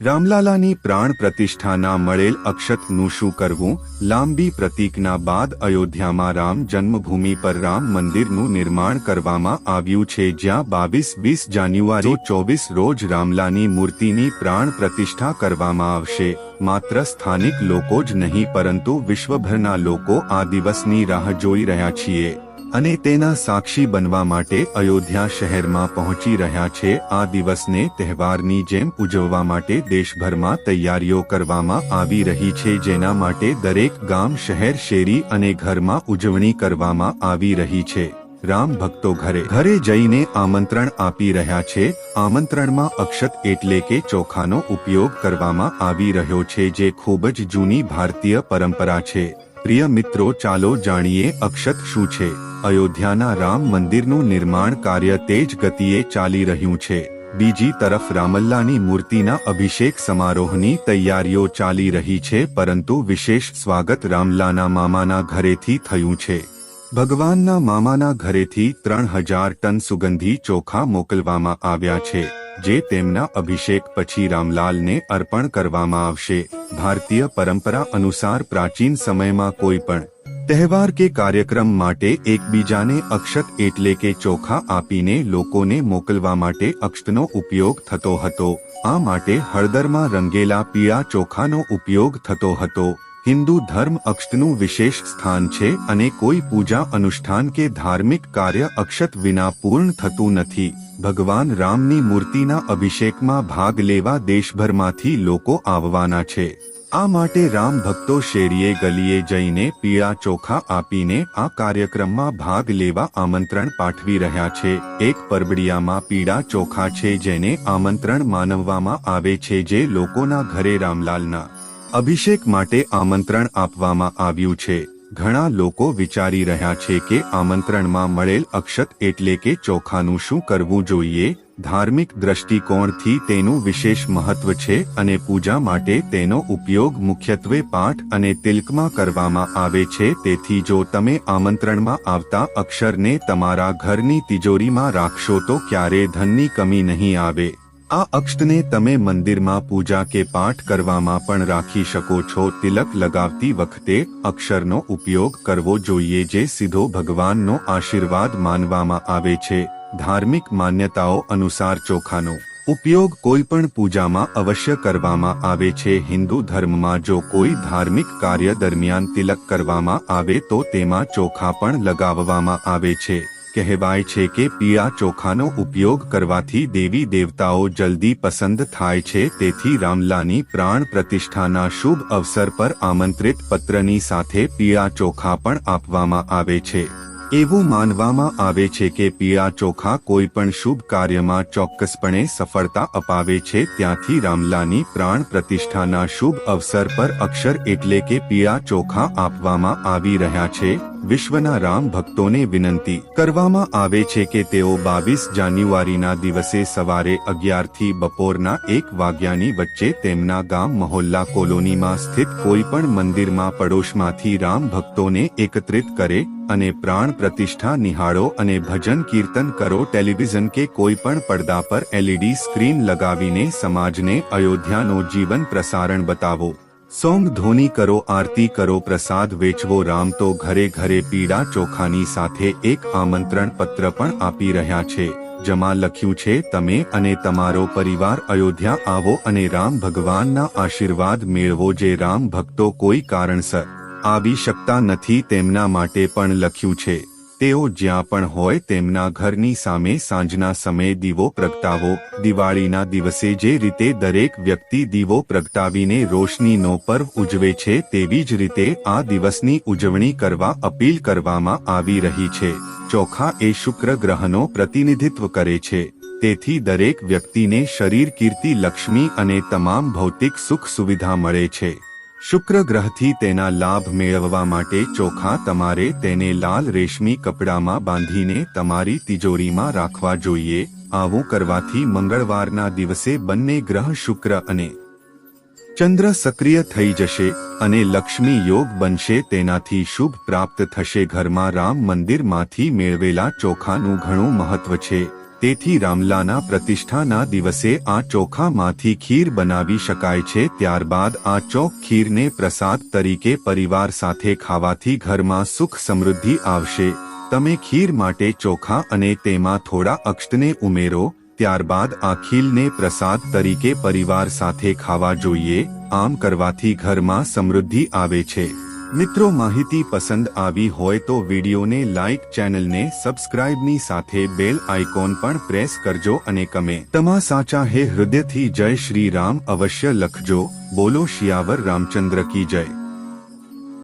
રામલાલાની પ્રાણ પ્રતિષ્ઠાના મળેલ અક્ષતનું શું કરવું? લાંબી પ્રતીકના બાદ અયોધ્યામાં રામ જન્મભૂમિ પર રામ મંદિરનું નિર્માણ કરવામાં આવ્યું છે, જ્યાં બાવીસ વીસ જાન્યુઆરી ચોવીસ રોજ રામલાની મૂર્તિની પ્રાણ પ્રતિષ્ઠા કરવામાં આવશે. માત્ર સ્થાનિક લોકો જ નહીં, પરંતુ વિશ્વભરના લોકો આ દિવસની રાહ જોઈ રહ્યા છીએ. અને તેના સાક્ષી બનવા માટે અયોધ્યા શહેરમાં પહોંચી રહ્યા છે. આ દિવસને તહેવારની જેમ ઉજવવા માટે દેશભરમાં તૈયારીઓ કરવામાં આવી રહી છે, જેના માટે દરેક ગામ, શહેર, શેરી અને ઘરમાં ઉજવણી કરવામાં આવી રહી છે. રામ ભક્તો ઘરે ઘરે જઈને આમંત્રણ આપી રહ્યા છે. આમંત્રણમાં અક્ષત એટલે કે ચોખાનો ઉપયોગ કરવામાં આવી રહ્યો છે, જે ખૂબ જ જૂની ભારતીય પરંપરા છે. પ્રિય મિત્રો, ચાલો જાણીએ અક્ષત શું છે. અયોધ્યાના રામ મંદિરનું નિર્માણ કાર્ય તેજ ગતિએ ચાલી રહ્યું છે. બીજી તરફ રામલ્લાની મૂર્તિના અભિષેક સમારોહની તૈયારીઓ ચાલી રહી છે, પરંતુ વિશેષ સ્વાગત રામલાના મામાના ઘરેથી થયું છે. ભગવાનના મામાના ઘરેથી ત્રણ હજાર ટન સુગંધી ચોખા મોકલવામાં આવ્યા છે, જે તેમના અભિષેક પછી રામલાલને અર્પણ કરવામાં આવશે. ભારતીય પરંપરા અનુસાર પ્રાચીન સમયમાં કોઈ પણ તહેવાર કે કાર્યક્રમ માટે એકબીજાને અક્ષત એટલે કે ચોખા આપીને લોકોને મોકલવા માટે અક્ષતનો ઉપયોગ થતો હતો. આ માટે હળદરમાં રંગેલા પીળા ચોખાનો ઉપયોગ થતો હતો. હિન્દુ ધર્મ અક્ષતનું વિશેષ સ્થાન છે અને કોઈ પૂજા અનુષ્ઠાન કે ધાર્મિક કાર્ય અક્ષત વિના પૂર્ણ થતું નથી. ભગવાન રામની મૂર્તિના અભિષેકમાં ભાગ લેવા દેશભરમાંથી લોકો આવવાના છે. આ માટે રામ ભક્તો શેરીએ ગલીએ જઈને પીળા ચોખા આપીને આ કાર્યક્રમમાં ભાગ લેવા આમંત્રણ પાઠવી રહ્યા છે. એક પરબડિયામાં પીળા ચોખા છે જેને આમંત્રણ માનવવામાં આવે છે જે લોકોના ઘરે રામલાલના અભિષેક માટે આમંત્રણ આપવામાં આવ્યું છે. ઘણા લોકો વિચારી રહ્યા છે કે આમંત્રણમાં મળેલ અક્ષત એટલે કે ચોખાનું શું કરવું જોઈએ, ધાર્મિક દ્રષ્ટિકોણથી તેનું વિશેષ મહત્વ છે અને પૂજા માટે તેનો ઉપયોગ મુખ્યત્વે પાઠ અને તિલકમાં કરવામાં આવે છે. તેથી જો તમે આમંત્રણમાં આવતા અક્ષરને તમારા ઘરની તિજોરીમાં રાખશો તો ક્યારે ધનની કમી નહીં આવે. આ અક્ષને તમે મંદિરમાં પૂજા કે પાઠ કરવામાં પણ રાખી શકો છો. તિલક લગાવતી વખતે અક્ષરનો ઉપયોગ કરવો જોઈએ જે સીધો ભગવાનનો આશીર્વાદ માનવામાં આવે છે. ધાર્મિક માન્યતાઓ અનુસાર ચોખાનો ઉપયોગ કોઈ પણ પૂજામાં અવશ્ય કરવામાં આવે છે. હિન્દુ ધર્મમાં જો કોઈ ધાર્મિક કાર્ય દરમિયાન તિલક કરવામાં આવે તો તેમાં ચોખા પણ લગાવવામાં આવે છે. કહેવાય છે કે પીળા ચોખાનો ઉપયોગ કરવાથી દેવી દેવતાઓ જલ્દી પસંદ થાય છે, તેથી રામલાની પ્રાણ પ્રતિષ્ઠાના શુભ અવસર પર આમંત્રિત પત્રની સાથે પીળા ચોખા પણ આપવામાં આવે છે. એવું માનવામાં આવે છે કે પીળા ચોખા કોઈ પણ શુભ કાર્યમાં ચોક્કસપણે સફળતા અપાવે છે, ત્યાંથી રામલાની પ્રાણ પ્રતિષ્ઠાના શુભ અવસર પર અક્ષર એટલે કે પીળા ચોખા આપવામાં આવી રહ્યા છે. વિશ્વના રામ ભક્તોને વિનંતી કરવામાં આવે છે કે તેઓ બાવીસ જાન્યુઆરીના દિવસે સવારે અગિયારથી બપોરના એક વાગ્યાની વચ્ચે તેમના ગામ મહોલ્લા કોલોનીમાં સ્થિત કોઈપણ મંદિરમાં પડોશમાંથી રામ ભક્તોને એકત્રિત કરે અને પ્રાણ પ્રતિષ્ઠા નિહાળો અને ભજન કીર્તન કરો. ટેલિવિઝન કે કોઈ પણ પડદા પર એલઈડી સ્ક્રીન લગાવીને સમાજને અયોધ્યાનો જીવન પ્રસારણ બતાવો. સોંગ ધોની કરો, આરતી કરો, પ્રસાદ વેચવો, રામ તો ઘરે ઘરે પીડા ચોખાની સાથે એક આમંત્રણ પત્ર પણ આપી રહ્યા છે. જમા લખ્યું છે, તમે અને તમારો પરિવાર અયોધ્યા આવો અને રામ ભગવાનના આશીર્વાદ મેળવો જે રામ ભક્તો કોઈ કારણસર આવી શકતા નથી તેમના માટે પણ લખ્યું છે. તેઓ જ્યાં પણ હોય તેમના ઘરની સામે સાંજના સમયે દીવો પ્રગટાવો. દિવાળીના દિવસે જે રીતે દરેક વ્યક્તિ દીવો પ્રગટાવીને રોશનીનો પર્વ ઉજવે છે તેવી જ રીતે આ દિવસની ઉજવણી કરવા અપીલ કરવામાં આવી રહી છે. ચોખા એ શુક્ર ગ્રહનો પ્રતિનિધિત્વ કરે છે. તેથી દરેક વ્યક્તિને શરીર કીર્તિ લક્ષ્મી અને તમામ ભૌતિક સુખ સુવિધા મળે છે. શુક્ર ગ્રહથી તેના લાભ મેળવવા માટે ચોખા તમારે તેને લાલ રેશમી કપડામાં બાંધીને તમારી તિજોરીમાં રાખવા જોઈએ. આવું કરવાથી મંગળવારના દિવસે બંને ગ્રહ શુક્ર અને ચંદ્ર સક્રિય થઈ જશે અને લક્ષ્મી યોગ બનશે. તેનાથી શુભ પ્રાપ્ત થશે. ઘરમાં રામ મંદિરમાંથી મેળવેલા ચોખાનું ઘણું મહત્વ છે. તેથી રામલાના પ્રતિષ્ઠાના દિવસે આ ચોખામાંથી ખીર બનાવી શકાય છે, ત્યારબાદ આ ચોક ખીરને પ્રસાદ તરીકે પરિવાર સાથે ખાવાથી ઘરમાં સુખ સમૃદ્ધિ આવશે. તમે ખીર માટે ચોખા અને તેમાં થોડા અક્ષતને ઉમેરો, ત્યારબાદ આ ખીલને પ્રસાદ તરીકે પરિવાર સાથે ખાવા જોઈએ, આમ કરવાથી ઘરમાં સમૃદ્ધિ આવે છે. મિત્રો માહિતી પસંદ આવી હોય તો વિડીયોને લાઇક ચેનલને સબસ્ક્રાઇબની સાથે બેલ આઇકોન પણ પ્રેસ કરજો અને કમે. તમા સાચા હે હૃદયથી જય શ્રી રામ અવશ્ય લખજો. બોલો શિયાવર રામચંદ્ર કી જય.